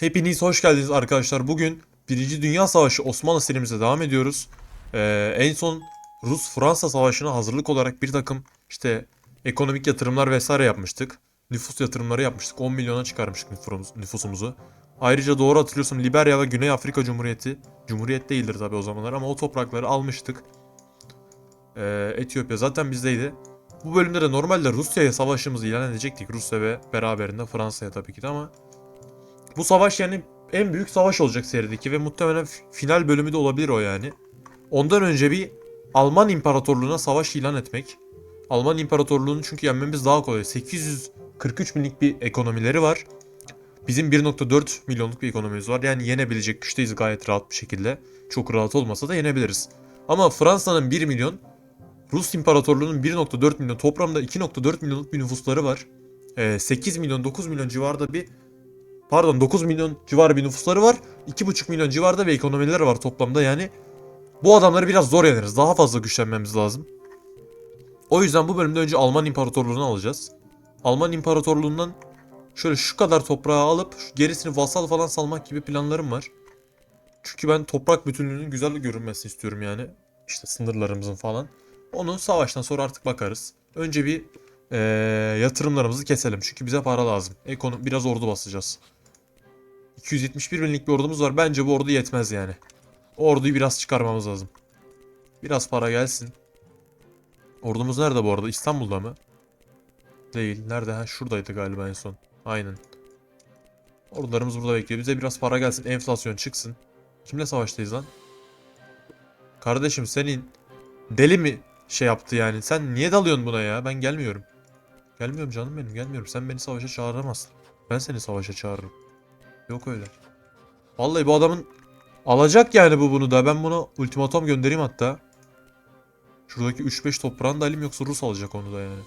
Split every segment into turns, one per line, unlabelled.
Hepiniz hoş geldiniz arkadaşlar. Bugün 1. Dünya Savaşı Osmanlı serimize devam ediyoruz. Ee, en son Rus-Fransa Savaşı'na hazırlık olarak bir takım işte ekonomik yatırımlar vesaire yapmıştık. Nüfus yatırımları yapmıştık. 10 milyona çıkarmıştık nüfusumuz- nüfusumuzu. Ayrıca doğru hatırlıyorsam Liberya ve Güney Afrika Cumhuriyeti, Cumhuriyet değildir tabi o zamanlar ama o toprakları almıştık. Ee, Etiyopya zaten bizdeydi. Bu bölümde de normalde Rusya'ya savaşımızı ilan edecektik. Rusya ve beraberinde Fransa'ya tabii ki de ama bu savaş yani en büyük savaş olacak serideki ve muhtemelen final bölümü de olabilir o yani. Ondan önce bir Alman İmparatorluğu'na savaş ilan etmek. Alman İmparatorluğu'nu çünkü yenmemiz daha kolay. 843 binlik bir ekonomileri var. Bizim 1.4 milyonluk bir ekonomimiz var. Yani yenebilecek güçteyiz gayet rahat bir şekilde. Çok rahat olmasa da yenebiliriz. Ama Fransa'nın 1 milyon, Rus İmparatorluğu'nun 1.4 milyon, toplamda 2.4 milyonluk bir nüfusları var. Ee, 8 milyon, 9 milyon civarında bir pardon 9 milyon civarı bir nüfusları var. 2,5 milyon civarında bir ekonomileri var toplamda yani. Bu adamları biraz zor yeneriz. Daha fazla güçlenmemiz lazım. O yüzden bu bölümde önce Alman İmparatorluğu'nu alacağız. Alman İmparatorluğu'ndan şöyle şu kadar toprağı alıp gerisini vasal falan salmak gibi planlarım var. Çünkü ben toprak bütünlüğünün güzel görünmesini istiyorum yani. İşte sınırlarımızın falan. Onu savaştan sonra artık bakarız. Önce bir eee, yatırımlarımızı keselim. Çünkü bize para lazım. Ekonomi biraz ordu basacağız. 271 binlik bir ordumuz var. Bence bu ordu yetmez yani. Orduyu biraz çıkarmamız lazım. Biraz para gelsin. Ordumuz nerede bu arada? İstanbul'da mı? Değil. Nerede? Ha şuradaydı galiba en son. Aynen. Ordularımız burada bekliyor. Bize biraz para gelsin. Enflasyon çıksın. Kimle savaştayız lan? Kardeşim senin deli mi şey yaptı yani? Sen niye dalıyorsun buna ya? Ben gelmiyorum. Gelmiyorum canım benim gelmiyorum. Sen beni savaşa çağıramazsın. Ben seni savaşa çağırırım. Yok öyle. Vallahi bu adamın alacak yani bu bunu da. Ben buna ultimatom göndereyim hatta. Şuradaki 3-5 toprağını da alayım yoksa Rus alacak onu da yani.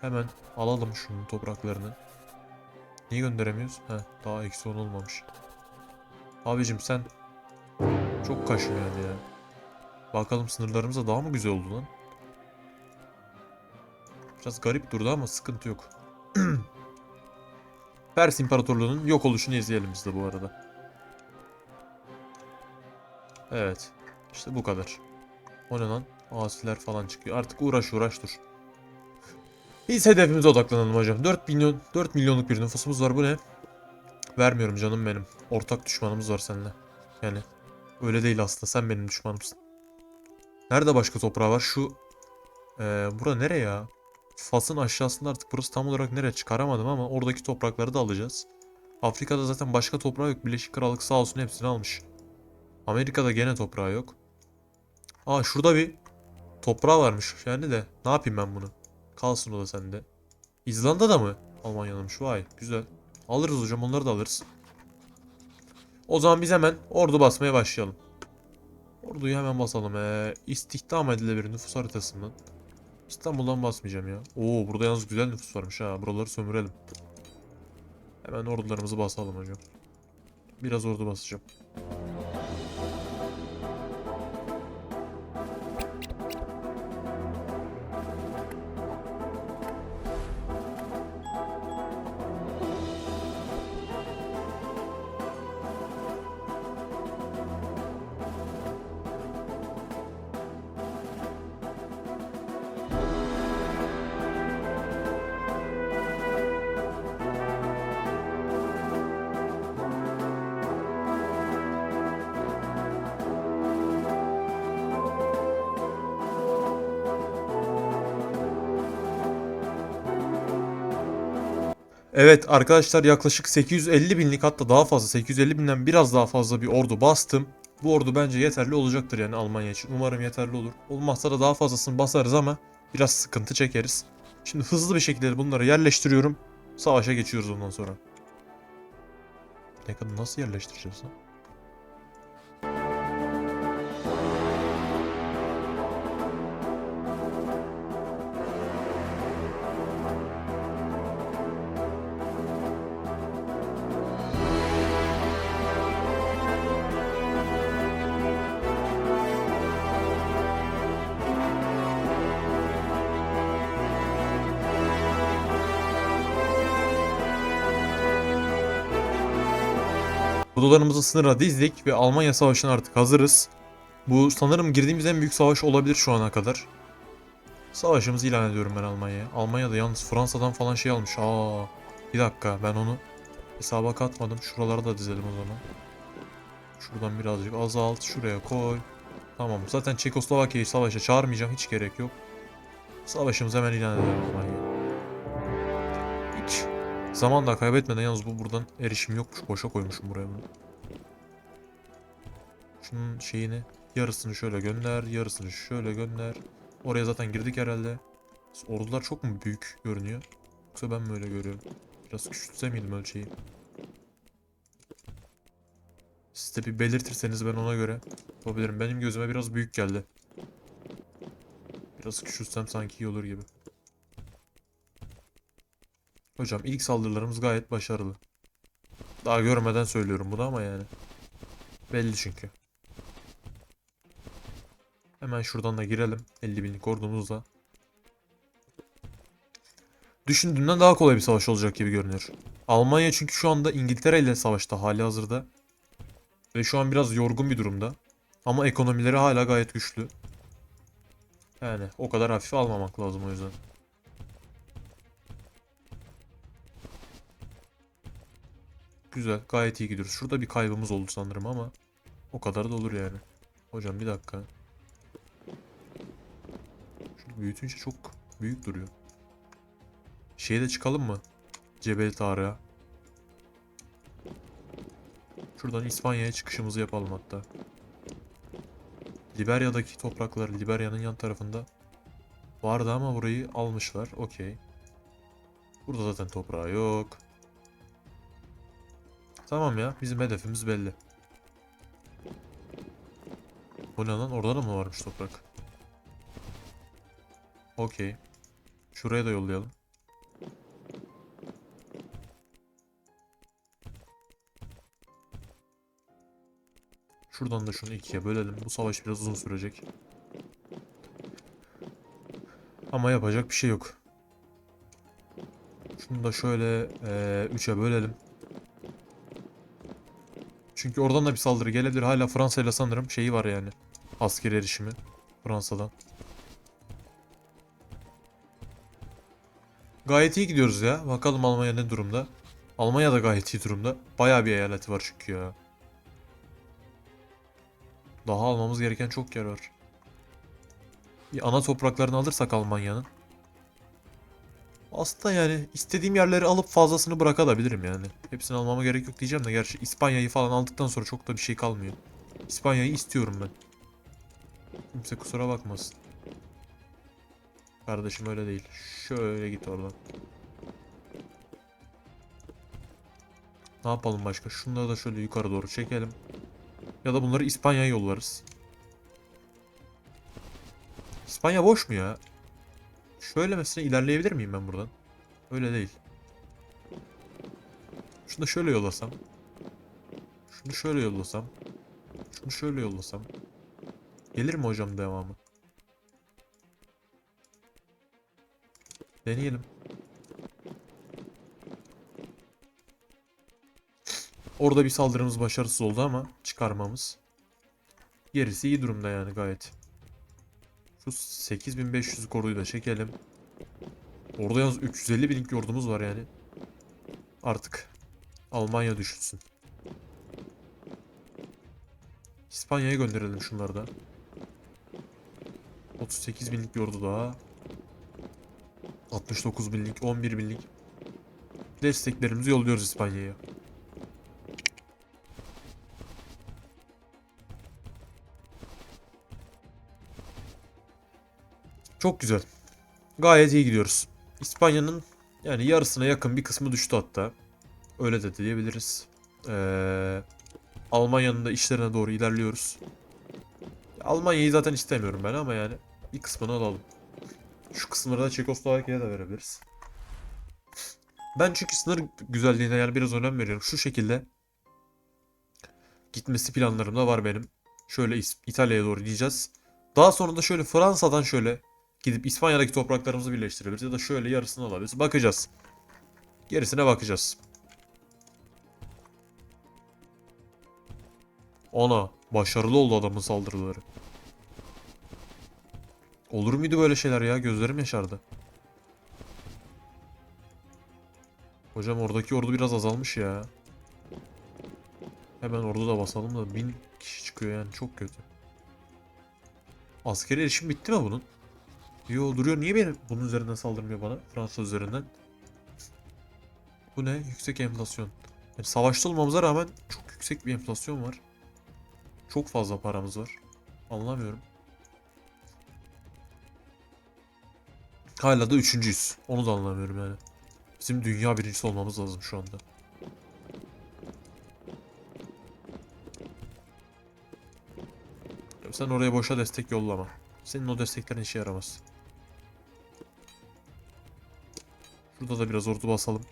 Hemen alalım şunun topraklarını. Niye gönderemiyoruz? Heh, daha eksi 10 olmamış. Abicim sen çok kaşınıyorsun ya. Bakalım sınırlarımıza daha mı güzel oldu lan? Biraz garip durdu ama sıkıntı yok. Pers İmparatorluğu'nun yok oluşunu izleyelim biz de bu arada. Evet. İşte bu kadar. O ne lan? Asiler falan çıkıyor. Artık uğraş uğraş dur. Biz hedefimize odaklanalım hocam. 4 milyon 4 milyonluk bir nüfusumuz var. Bu ne? Vermiyorum canım benim. Ortak düşmanımız var seninle. Yani öyle değil aslında. Sen benim düşmanımsın. Nerede başka toprağı var? Şu ee, bura nere ya? Fas'ın aşağısında artık burası tam olarak nereye çıkaramadım ama oradaki toprakları da alacağız. Afrika'da zaten başka toprağı yok. Birleşik Krallık sağ olsun hepsini almış. Amerika'da gene toprağı yok. Aa şurada bir toprağı varmış yani de ne yapayım ben bunu? Kalsın o da sende. İzlanda'da mı? Almanya'nınmış vay güzel. Alırız hocam onları da alırız. O zaman biz hemen ordu basmaya başlayalım. Orduyu hemen basalım. Ee, istihdam edilebilir nüfus haritasından. İstanbul'dan basmayacağım ya. Oo burada yalnız güzel nüfus varmış ha. Buraları sömürelim. Hemen ordularımızı basalım hocam. Biraz ordu basacağım. Evet arkadaşlar yaklaşık 850 binlik hatta daha fazla 850 binden biraz daha fazla bir ordu bastım. Bu ordu bence yeterli olacaktır yani Almanya için. Umarım yeterli olur. Olmazsa da daha fazlasını basarız ama biraz sıkıntı çekeriz. Şimdi hızlı bir şekilde bunları yerleştiriyorum. Savaşa geçiyoruz ondan sonra. Ne kadar nasıl yerleştireceğiz lan? Ordularımızı sınıra dizdik ve Almanya Savaşı'na artık hazırız. Bu sanırım girdiğimiz en büyük savaş olabilir şu ana kadar. Savaşımızı ilan ediyorum ben Almanya'ya. Almanya da yalnız Fransa'dan falan şey almış. Aa, bir dakika ben onu hesaba katmadım. Şuralara da dizelim o zaman. Şuradan birazcık azalt. Şuraya koy. Tamam. Zaten Çekoslovakya'yı savaşa çağırmayacağım. Hiç gerek yok. Savaşımızı hemen ilan edelim Almanya'ya. Zaman da kaybetmeden yalnız bu buradan erişim yokmuş. Boşa koymuşum buraya bunu. Şunun şeyini yarısını şöyle gönder. Yarısını şöyle gönder. Oraya zaten girdik herhalde. Ordular çok mu büyük görünüyor? Yoksa ben mi öyle görüyorum? Biraz küçültse miydim ölçeği? Siz de bir belirtirseniz ben ona göre yapabilirim. Benim gözüme biraz büyük geldi. Biraz küçültsem sanki iyi olur gibi. Hocam ilk saldırılarımız gayet başarılı. Daha görmeden söylüyorum bunu ama yani. Belli çünkü. Hemen şuradan da girelim. 50 binlik ordumuzla. Düşündüğümden daha kolay bir savaş olacak gibi görünüyor. Almanya çünkü şu anda İngiltere ile savaşta hali hazırda. Ve şu an biraz yorgun bir durumda. Ama ekonomileri hala gayet güçlü. Yani o kadar hafife almamak lazım o yüzden. Güzel, gayet iyi gidiyoruz. Şurada bir kaybımız oldu sanırım ama o kadar da olur yani. Hocam bir dakika. Şunu büyütünce çok büyük duruyor. Şeye de çıkalım mı? Cebel Tarık'a. Şuradan İspanya'ya çıkışımızı yapalım hatta. Liberya'daki topraklar Liberya'nın yan tarafında vardı ama burayı almışlar. Okey. Burada zaten toprağı yok. Tamam ya bizim hedefimiz belli. Bu ne lan? Orada da mı varmış toprak? Okey. Şuraya da yollayalım. Şuradan da şunu ikiye bölelim. Bu savaş biraz uzun sürecek. Ama yapacak bir şey yok. Şunu da şöyle eee, üçe bölelim. Çünkü oradan da bir saldırı gelebilir. Hala Fransa ile sanırım şeyi var yani. Asker erişimi Fransa'dan. Gayet iyi gidiyoruz ya. Bakalım Almanya ne durumda. Almanya da gayet iyi durumda. Bayağı bir eyaleti var çünkü ya. Daha almamız gereken çok yer var. Bir ana topraklarını alırsak Almanya'nın. Aslında yani istediğim yerleri alıp fazlasını bırakabilirim yani. Hepsini almama gerek yok diyeceğim de gerçi İspanya'yı falan aldıktan sonra çok da bir şey kalmıyor. İspanya'yı istiyorum ben. Kimse kusura bakmasın. Kardeşim öyle değil. Şöyle git oradan. Ne yapalım başka? Şunları da şöyle yukarı doğru çekelim. Ya da bunları İspanya'ya yollarız. İspanya boş mu ya? Şöyle mesela ilerleyebilir miyim ben buradan? Öyle değil. Şunu da şöyle yollasam. Şunu şöyle yollasam. Şunu şöyle yollasam. Gelir mi hocam devamı? Deneyelim. Orada bir saldırımız başarısız oldu ama çıkarmamız. Gerisi iyi durumda yani gayet. Şu 8500 koruyu da çekelim. Orada yalnız 350 binlik yordumuz var yani. Artık Almanya düşünsün. İspanya'ya gönderelim şunları da. 38 binlik yordu daha. 69 binlik, 11 binlik. Desteklerimizi yolluyoruz İspanya'ya. Çok güzel. Gayet iyi gidiyoruz. İspanya'nın yani yarısına yakın bir kısmı düştü hatta. Öyle de diyebiliriz. Ee, Almanya'nın da işlerine doğru ilerliyoruz. Almanya'yı zaten istemiyorum ben ama yani bir kısmını alalım. Şu kısımları da Çekoslovakya'ya da verebiliriz. Ben çünkü sınır güzelliğine yani biraz önem veriyorum. Şu şekilde gitmesi planlarım da var benim. Şöyle İtalya'ya doğru gideceğiz. Daha sonra da şöyle Fransa'dan şöyle gidip İspanya'daki topraklarımızı birleştirebiliriz ya da şöyle yarısını alabiliriz. Bakacağız. Gerisine bakacağız. Ana başarılı oldu adamın saldırıları. Olur muydu böyle şeyler ya? Gözlerim yaşardı. Hocam oradaki ordu biraz azalmış ya. Hemen ordu da basalım da bin kişi çıkıyor yani çok kötü. Askeri erişim bitti mi bunun? Yo duruyor. Niye beni bunun üzerinden saldırmıyor bana? Fransa üzerinden. Bu ne? Yüksek enflasyon. Yani savaşta olmamıza rağmen çok yüksek bir enflasyon var. Çok fazla paramız var. Anlamıyorum. Hala da üçüncüyüz. Onu da anlamıyorum yani. Bizim dünya birincisi olmamız lazım şu anda. Sen oraya boşa destek yollama. Senin o desteklerin işe yaramaz. Şurada da biraz ordu basalım.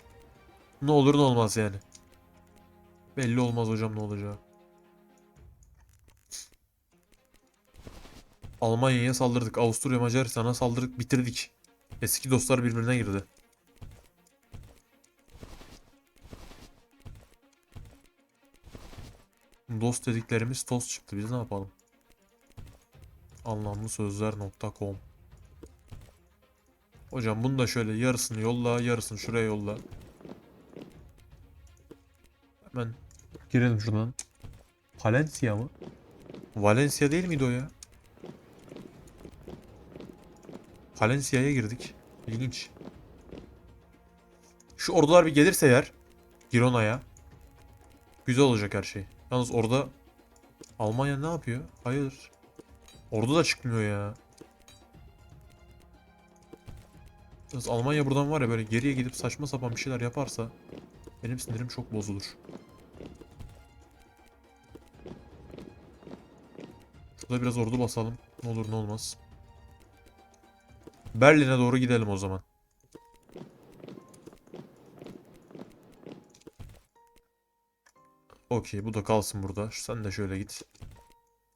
Ne olur ne olmaz yani. Belli olmaz hocam ne olacağı. Almanya'ya saldırdık. Avusturya Macaristan'a saldırdık. Bitirdik. Eski dostlar birbirine girdi. Dost dediklerimiz toz çıktı. Biz ne yapalım? Anlamlı sözler.com Hocam bunu da şöyle yarısını yolla, yarısını şuraya yolla. Hemen girelim şuradan. Valencia mı? Valencia değil miydi o ya? Valencia'ya girdik. İlginç. Şu ordular bir gelirse eğer Girona'ya güzel olacak her şey. Yalnız orada Almanya ne yapıyor? Hayır. Ordu da çıkmıyor ya. Yalnız Almanya buradan var ya böyle geriye gidip saçma sapan bir şeyler yaparsa benim sinirim çok bozulur. Şurada biraz ordu basalım. Ne olur ne olmaz. Berlin'e doğru gidelim o zaman. Okey bu da kalsın burada. Sen de şöyle git.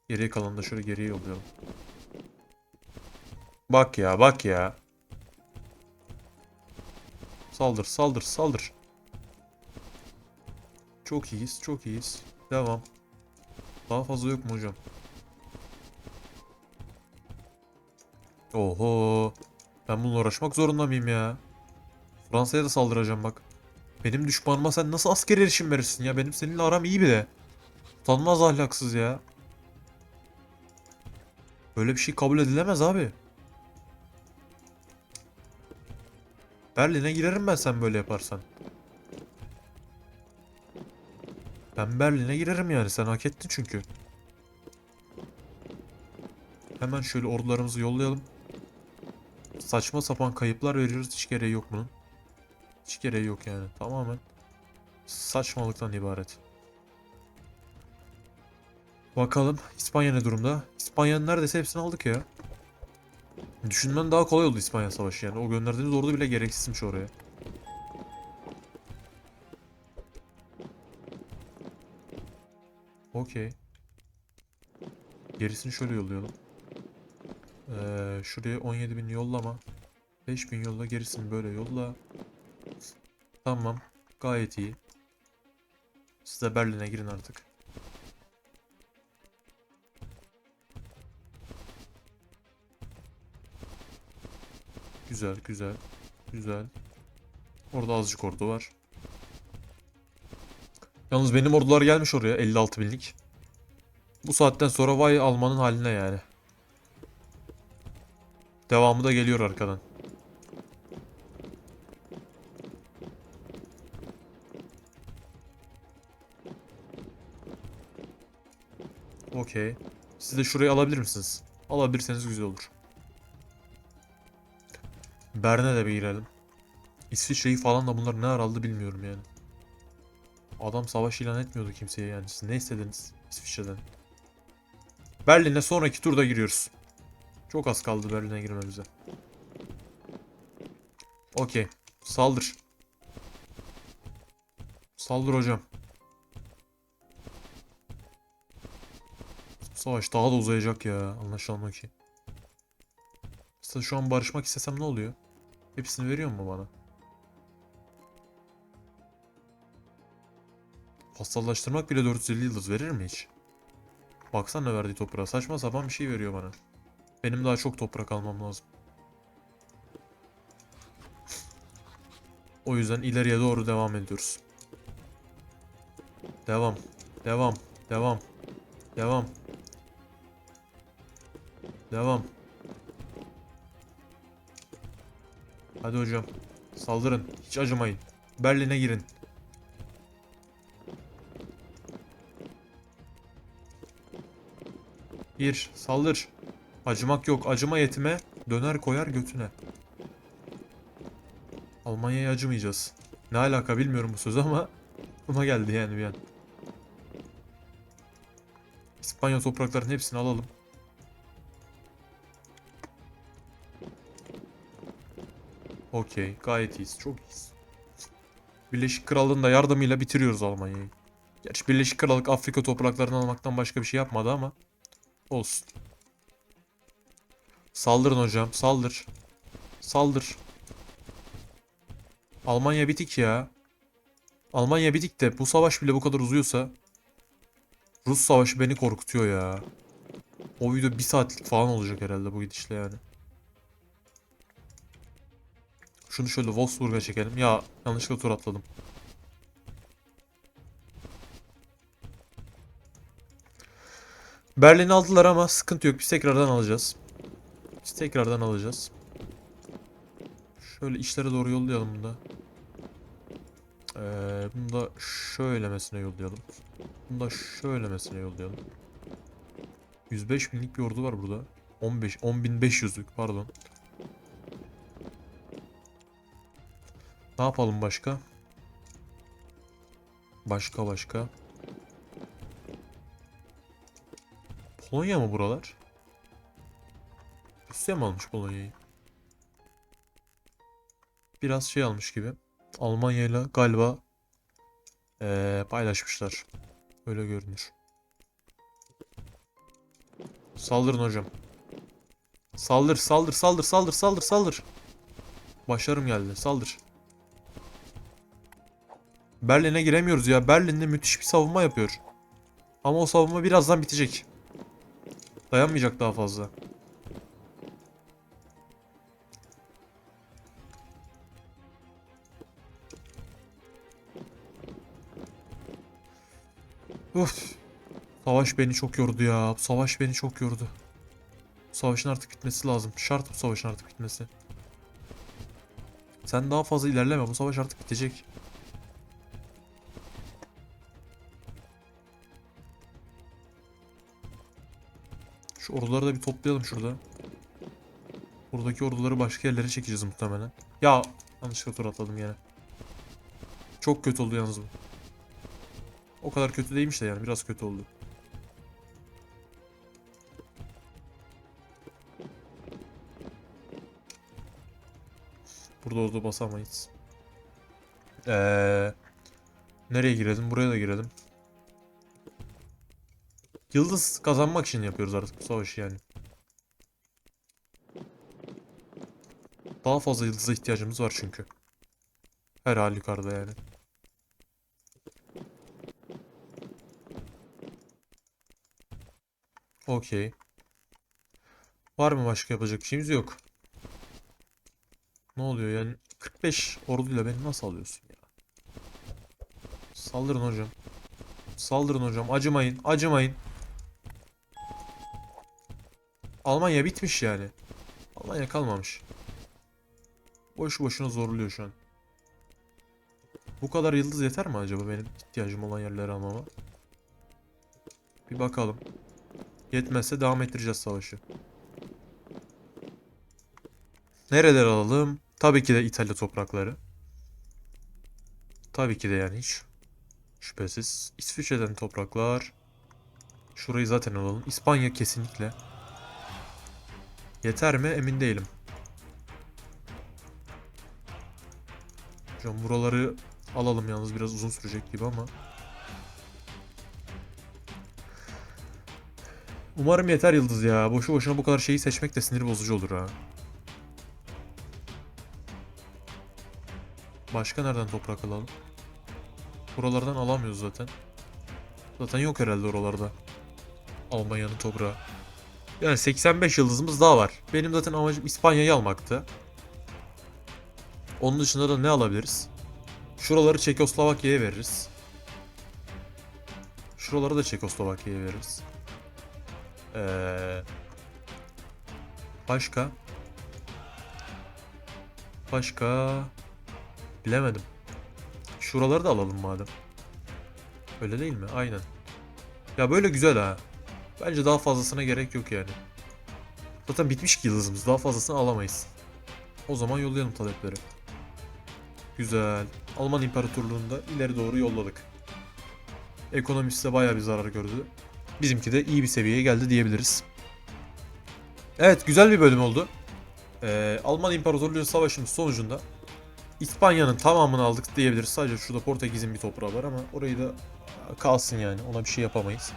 Geriye kalanı da şöyle geriye yollayalım. Bak ya bak ya. Saldır saldır saldır. Çok iyiyiz çok iyiyiz. Devam. Daha fazla yok mu hocam? Oho. Ben bununla uğraşmak zorunda mıyım ya? Fransa'ya da saldıracağım bak. Benim düşmanıma sen nasıl asker erişim verirsin ya? Benim seninle aram iyi bir de. Utanmaz ahlaksız ya. Böyle bir şey kabul edilemez abi. Berlin'e girerim ben sen böyle yaparsan. Ben Berlin'e girerim yani sen hak ettin çünkü. Hemen şöyle ordularımızı yollayalım. Saçma sapan kayıplar veriyoruz. Hiç gereği yok bunun. Hiç gereği yok yani. Tamamen saçmalıktan ibaret. Bakalım İspanya ne durumda? İspanya'nın neredeyse hepsini aldık ya. Düşünmen daha kolay oldu İspanya Savaşı yani. O gönderdiğiniz ordu bile gereksizmiş oraya. Okey. Gerisini şöyle yollayalım. Ee, şuraya 17.000 yollama. 5.000 yolla gerisini böyle yolla. Tamam. Gayet iyi. Siz de Berlin'e girin artık. Güzel güzel. Güzel. Orada azıcık ordu var. Yalnız benim ordular gelmiş oraya 56 binlik. Bu saatten sonra vay Alman'ın haline yani. Devamı da geliyor arkadan. Okey. Siz de şurayı alabilir misiniz? Alabilirseniz güzel olur. Berne de bir girelim. İsviçre'yi falan da bunlar ne ara aldı bilmiyorum yani. Adam savaş ilan etmiyordu kimseye yani. Siz ne istediniz İsviçre'den? Berlin'e sonraki turda giriyoruz. Çok az kaldı Berlin'e girmemize. Okey. Saldır. Saldır hocam. Savaş daha da uzayacak ya. Anlaşılan o ki. Mesela şu an barışmak istesem ne oluyor? Hepsini veriyor mu bana? Vasallaştırmak bile 450 yıldız verir mi hiç? Baksana verdiği toprağa. Saçma sapan bir şey veriyor bana. Benim daha çok toprak almam lazım. O yüzden ileriye doğru devam ediyoruz. Devam. Devam. Devam. Devam. Devam. Hadi hocam. Saldırın. Hiç acımayın. Berlin'e girin. Bir. Saldır. Acımak yok. Acıma yetime. Döner koyar götüne. Almanya'ya acımayacağız. Ne alaka bilmiyorum bu söz ama buna geldi yani bir an. İspanya topraklarının hepsini alalım. Okey, gayet iyiyiz, çok iyiyiz. Birleşik Krallığın da yardımıyla bitiriyoruz Almanya'yı. Gerçi Birleşik Krallık Afrika topraklarını almaktan başka bir şey yapmadı ama olsun. Saldırın hocam, saldır. Saldır. Almanya bitik ya. Almanya bitik de bu savaş bile bu kadar uzuyorsa Rus savaşı beni korkutuyor ya. O video bir saatlik falan olacak herhalde bu gidişle yani. Şunu şöyle Wolfsburg'a çekelim. Ya yanlışlıkla tur atladım. Berlin'i aldılar ama sıkıntı yok. Biz tekrardan alacağız. Biz tekrardan alacağız. Şöyle işlere doğru yollayalım bunu da. Ee, bunu da şöylemesine yollayalım. Bunu da şöylemesine yollayalım. 105 binlik bir ordu var burada. 15, 10.500'lük pardon. Ne yapalım başka? Başka başka. Polonya mı buralar? Rusya mı almış Polonya'yı? Biraz şey almış gibi. Almanya ile galiba eee, paylaşmışlar. Öyle görünür. Saldırın hocam. Saldır, saldır, saldır, saldır, saldır, saldır. Başarım geldi. Saldır. Berlin'e giremiyoruz ya. Berlin'de müthiş bir savunma yapıyor. Ama o savunma birazdan bitecek. Dayanmayacak daha fazla. Uf. Savaş beni çok yordu ya. Savaş beni çok yordu. Savaşın artık bitmesi lazım. Şart bu savaşın artık bitmesi. Sen daha fazla ilerleme. Bu savaş artık bitecek. Orduları da bir toplayalım şurada. Buradaki orduları başka yerlere çekeceğiz muhtemelen. Ya yanlışlıkla tur atladım yine. Çok kötü oldu yalnız bu. O kadar kötü değilmiş de yani biraz kötü oldu. Burada orada basamayız. Ee, nereye girelim? Buraya da girelim. Yıldız kazanmak için yapıyoruz artık bu savaşı yani. Daha fazla yıldıza ihtiyacımız var çünkü. Her halükarda yani. Okey. Var mı başka yapacak bir şeyimiz yok. Ne oluyor yani 45 orduyla beni nasıl alıyorsun ya? Saldırın hocam. Saldırın hocam. Acımayın. Acımayın. Almanya bitmiş yani. Almanya kalmamış. Boş boşuna zorluyor şu an. Bu kadar yıldız yeter mi acaba benim ihtiyacım olan yerleri almama? Bir bakalım. Yetmezse devam ettireceğiz savaşı. Nereler alalım? Tabii ki de İtalya toprakları. Tabii ki de yani hiç şüphesiz. İsviçre'den topraklar. Şurayı zaten alalım. İspanya kesinlikle. Yeter mi? Emin değilim. Hocam buraları alalım yalnız biraz uzun sürecek gibi ama. Umarım yeter Yıldız ya. Boşu boşuna bu kadar şeyi seçmek de sinir bozucu olur ha. Başka nereden toprak alalım? Buralardan alamıyoruz zaten. Zaten yok herhalde oralarda. Almanya'nın toprağı. Yani 85 yıldızımız daha var. Benim zaten amacım İspanya'yı almaktı. Onun dışında da ne alabiliriz? Şuraları Çekoslovakya'ya veririz. Şuraları da Çekoslovakya'ya veririz. Ee, başka? Başka? Bilemedim. Şuraları da alalım madem. Öyle değil mi? Aynen. Ya böyle güzel ha. Bence daha fazlasına gerek yok yani. Zaten bitmiş ki yıldızımız. Daha fazlasını alamayız. O zaman yollayalım talepleri. Güzel. Alman İmparatorluğu'nu da ileri doğru yolladık. Ekonomisi de bayağı bir zarar gördü. Bizimki de iyi bir seviyeye geldi diyebiliriz. Evet güzel bir bölüm oldu. Ee, Alman İmparatorluğu Savaşı'nın sonucunda İspanya'nın tamamını aldık diyebiliriz. Sadece şurada Portekiz'in bir toprağı var ama orayı da kalsın yani. Ona bir şey yapamayız.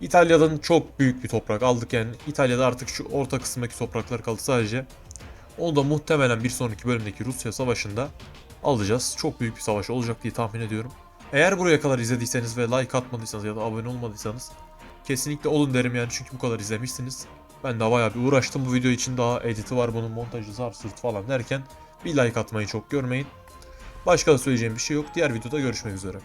İtalya'dan çok büyük bir toprak aldık yani. İtalya'da artık şu orta kısımdaki topraklar kaldı sadece. Onu da muhtemelen bir sonraki bölümdeki Rusya Savaşı'nda alacağız. Çok büyük bir savaş olacak diye tahmin ediyorum. Eğer buraya kadar izlediyseniz ve like atmadıysanız ya da abone olmadıysanız kesinlikle olun derim yani çünkü bu kadar izlemişsiniz. Ben de bayağı bir uğraştım bu video için daha editi var bunun montajı zar sırt falan derken bir like atmayı çok görmeyin. Başka da söyleyeceğim bir şey yok. Diğer videoda görüşmek üzere.